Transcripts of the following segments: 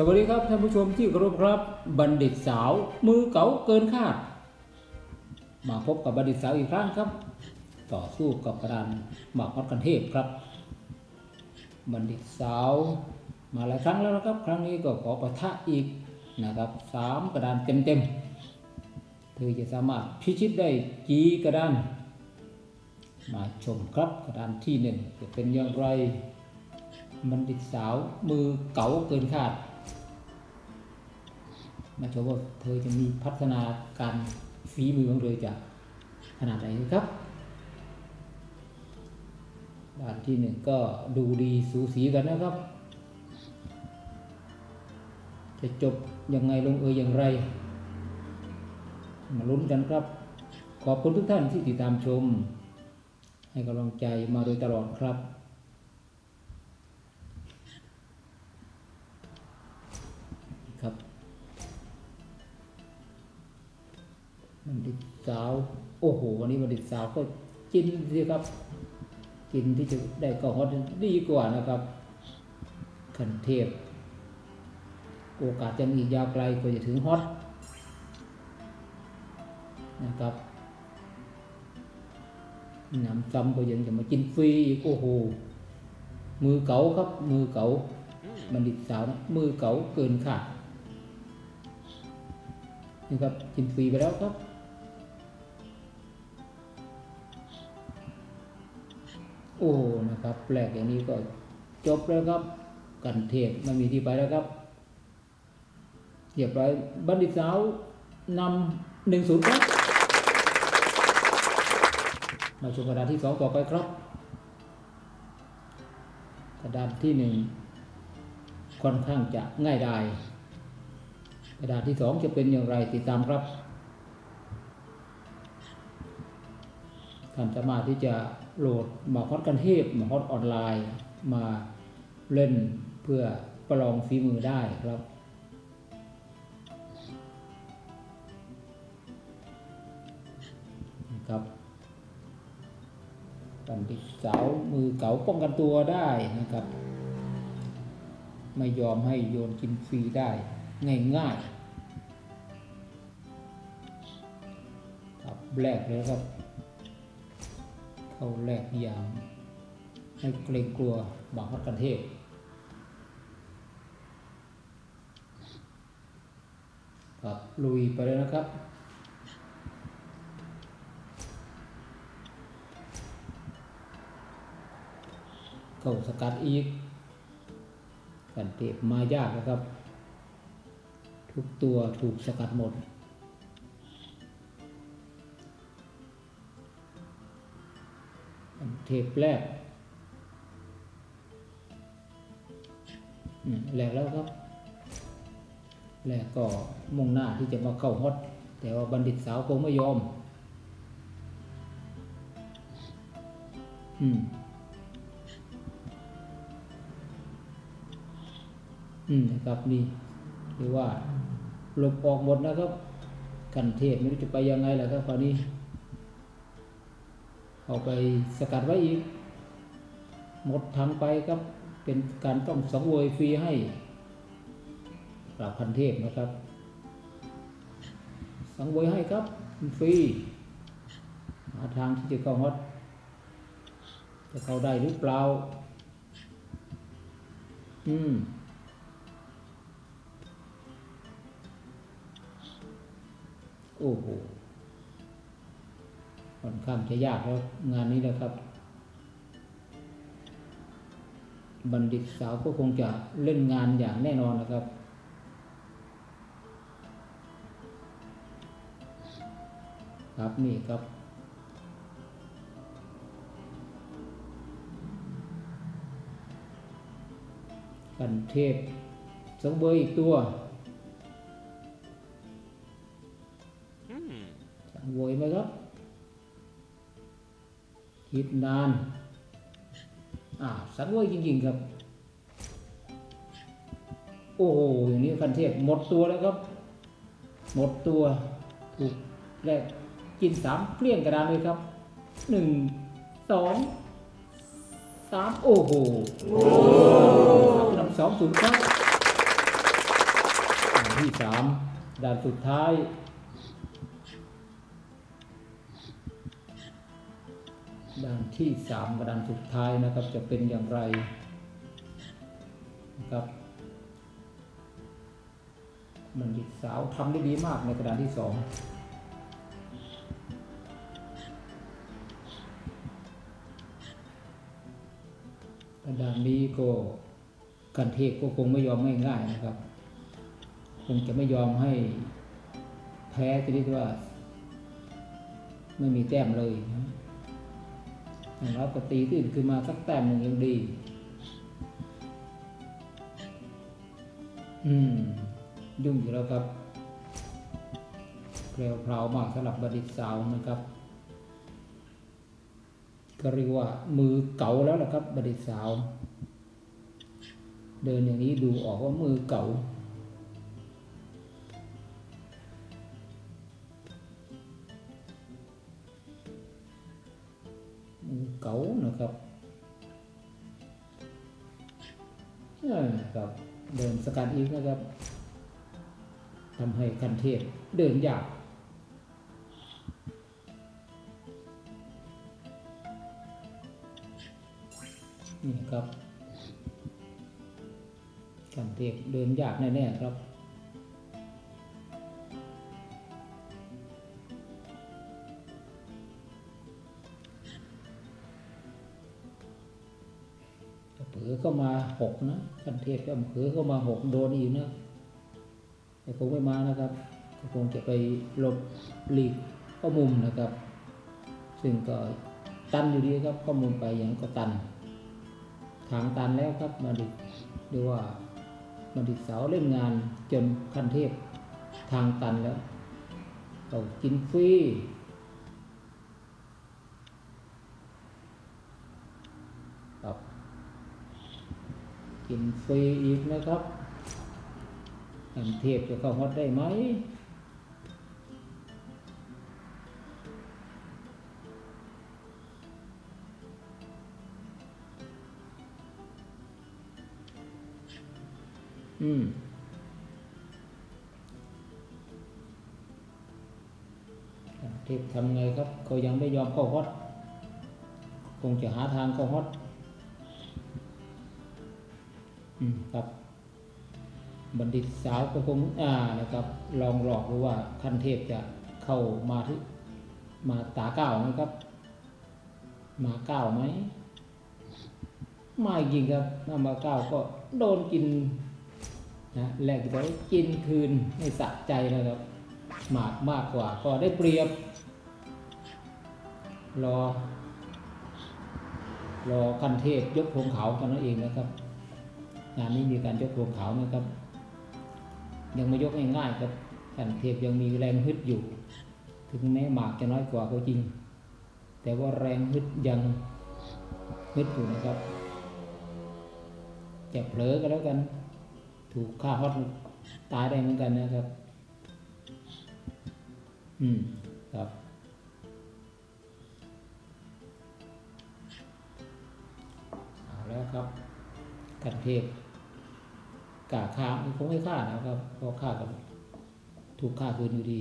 สวัสดีครับท่านผู้ชมที่เคารพครับ บัณฑิตสาวมือเก๋าเกินคาด มาพบกับบัณฑิตสาวอีกครั้งครับ ต่อสู้กับกระดานหมากฮอดกันเทพครับ บัณฑิตสาวมาหลายครั้งแล้วนะครับ ครั้งนี้ก็ขอประทะอีกนะครับสามกระดานเต็มๆเธอจะสามารถพิชิตได้กี่กระดานมาชมครับกระดานที่หนึ่งจะเป็นอย่างไรบัณฑิตสาวมือเก๋าเกินคาด มาชมว่าเธอจะมีพัฒนาการฝีมือของเธอจะขนาดไหนครับด้านที่หนึ่งก็ดูดีสูสีกันนะครับ จะจบยังไงลงเอยอย่างไร มาลุ้นกันครับ ขอบคุณทุกท่านที่ติดตามชม ให้กำลังใจมาโดยตลอดครับครับ สาว โอ้โห วันนี้บัณฑิตสาวก็กินสิครับ กินที่จะได้ก็ฮอตดีกว่านะครับขันเทพ โอกาสยังอีกยาวไกลกว่าจะถึงฮอตนะครับน้ำซ้ำก็ยังจะมากินฟรีอีกโอ้โห มือเก๋าครับ มือเก๋าบัณฑิตสาวนะมือเก๋าเกินขาดนี่ครับกินฟรีไปแล้วครับ โอ้นะครับแปลกอย่างนี้ก็จบแล้วครับ กันเทพไม่มีที่ไปแล้วครับเรียบร้อยบัณฑิตสาวนำหนึ่งศูนย์ครับมาชมกระดานที่สองต่อไปครับ กระดานที่หนึ่งค่อนข้างจะง่ายดายกระดานที่สองจะเป็นอย่างไรติดตามครับท่านสามารถที่จะ โหลดมาฮอตกันเทพมาฮอตออนไลน์มาเล่นเพื่อประลองฝีมือได้ครับครับบัณฑิตสาวมือเก๋าป้องกันตัวได้นะครับ ไม่ยอมให้โยนกินฟรีได้ง่ายๆครับแรกเลยครับ เข้าแรกอย่างให้เกรงกลัวบางพัดกันเทพครับลุยไปเลยนะครับเข้าสกัดอีกกันเทพมายากนะครับ ทุกตัวถูกสกัดหมด เทพแรกอืมแรกแล้วครับแรกก็มุ่งหน้าที่จะมาเข้าฮอตแต่ว่าบัณฑิตสาวคงไม่ยอม อืม อืมนะครับนี่หรือว่าหลบออกหมดนะครับกันเทพไม่รู้จะไปยังไงแหละครับคราวนี้ เอาไปสกัดไว้อีก หมดทางไปครับเป็นการต้องสังเวยฟรีให้กราบพันเทพนะครับ สังเวยให้ครับฟรีหาทางที่จะเข้าฮอตจะเข้าได้หรือเปล่า อืมโอ้โห อนข้างจะยากแล้วงานนี้นะครับ บัณฑิตสาวก็คงจะเล่นงานอย่างแน่นอนนะครับ ครับนี่ครับกันเทพสองเบอร์อีกตัวสั่งโวยไหมครับ คิดนาน อ่า สังเวยจริง ๆ ครับ โอ้โหอย่างนี้คันเทพหมดตัวแล้วครับ หมดตัว ถูกแรกกินสามเกลี้ยงกระดานเลยครับหนึ่งสองสามโอ้โหสามนำสองศูนย์ครับที่สามด่านสุดท้าย ด่านที่สามกับด่านสุดท้ายนะครับจะเป็นอย่างไรนะครับบัณฑิสาวทำได้ดีมากในกระดานที่สองกระดานนี้ก็กันเทพก็คงไม่ยอมง่ายๆนะครับ คงจะไม่ยอมให้แพ้ชนิดว่า ไม่มีแต้มเลยนะ อย่างเราก็ตีตื้นขึ้นมาสักแต้มหนึ่งยังดี อืม ยุ่งอยู่แล้วครับเกลียวเพลามากสำหรับบัณฑิตสาวนะครับก็เรียกว่ามือเก่าแล้วล่ะครับบัณฑิตสาว เดินอย่างนี้ดูออกว่ามือเก่า เก๋านะครับครับ เดินสกัดอีกนะครับทำให้คันเทพเดินยากนี่ครับคันเทพเดินยากแน่ๆครับ เผือเข้ามาหกนะคันเทพก็เผือเข้ามาหกโดนอีกนะแต่คงไม่มานะครับก็คงจะไปหลบหลีกข้อมุมนะครับ ซึ่งก็ตันอยู่ดีครับข้อมุมไปอย่างก็ตัน ทางตันแล้วครับมาดิเรียกว่ามาดิสาเล่นงานจนคันเทพทางตันแล้วเรากินฟรี ครับ กินฟรีอีกนะครับอันเทพจะเข้าฮอตได้ไหมอืมเทพทำไงครับเขายังไม่ยอมเข้าฮอตคงจะหาทางเข้าฮอต ครับ บัณฑิตสาวก็คงอ่านะครับ ลองหลอกดูว่าขั้นเทพจะเข้ามาที่มาตาเก้าไหมครับ มาเก้าไหมไม่จริงครับถ้ามาเก้าก็โดนกินนะแลกไปกินคืนไม่สะใจนะครับหมากมากกว่าก็ได้เปรียบ รอ รอคันเทพยกธงเขาวเท่านั้นเองนะครับ งานนี้มีการยกธงขาวนะครับ ยังไม่ยกง่ายๆครับคันเทพยังมีแรงฮึดอยู่ ถึงแม้หมากจะน้อยกว่าก็จริง แต่ว่าแรงฮึดยังฮึดอยู่นะครับจะเผลอก็แล้วกัน ถูกฆ่าฮอตตายได้เหมือนกันนะครับ อืมครับเอาแล้วครับกันเทพ กาฆ่ามันคงไม่ฆ่านะครับเพราะฆ่ากันถูกฆ่าคืนอยู่ดี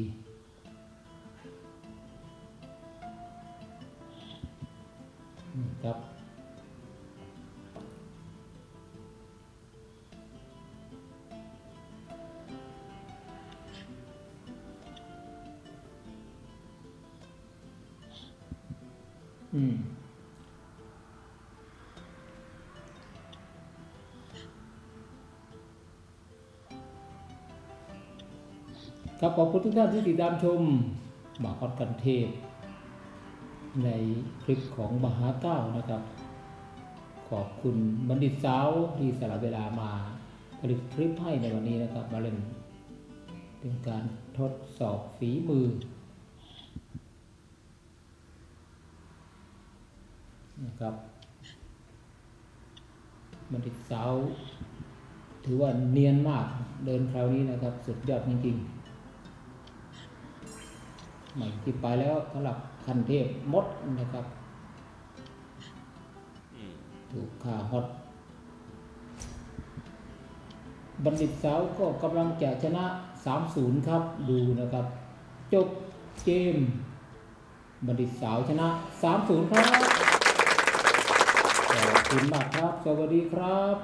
ครับ อืม ครับขอบคุณทุกท่านที่ติดตามชมหมาคอดกันเทพในคลิปของมหาเก้านะครับ ขอบคุณบัณฑิตสาวที่สละเวลามาผลิตคลิปให้ในวันนี้นะครับ มาเล่นเป็นการทดสอบฝีมือนะครับบัณฑิตสาว ถือว่าเนียนมากเดินคราวนี้นะครับ สุดยอดจริงๆ ที่ไปแล้วสำหรับคันเทพมดนะครับถูกข่าฮอตบัณฑิตสาวก็กำลังจะชนะ 3-0 ครับ ดูนะครับ จบเกม บัณฑิตสาวชนะ 3-0 ครับขอบคุณมากครับ สวัสดีครับ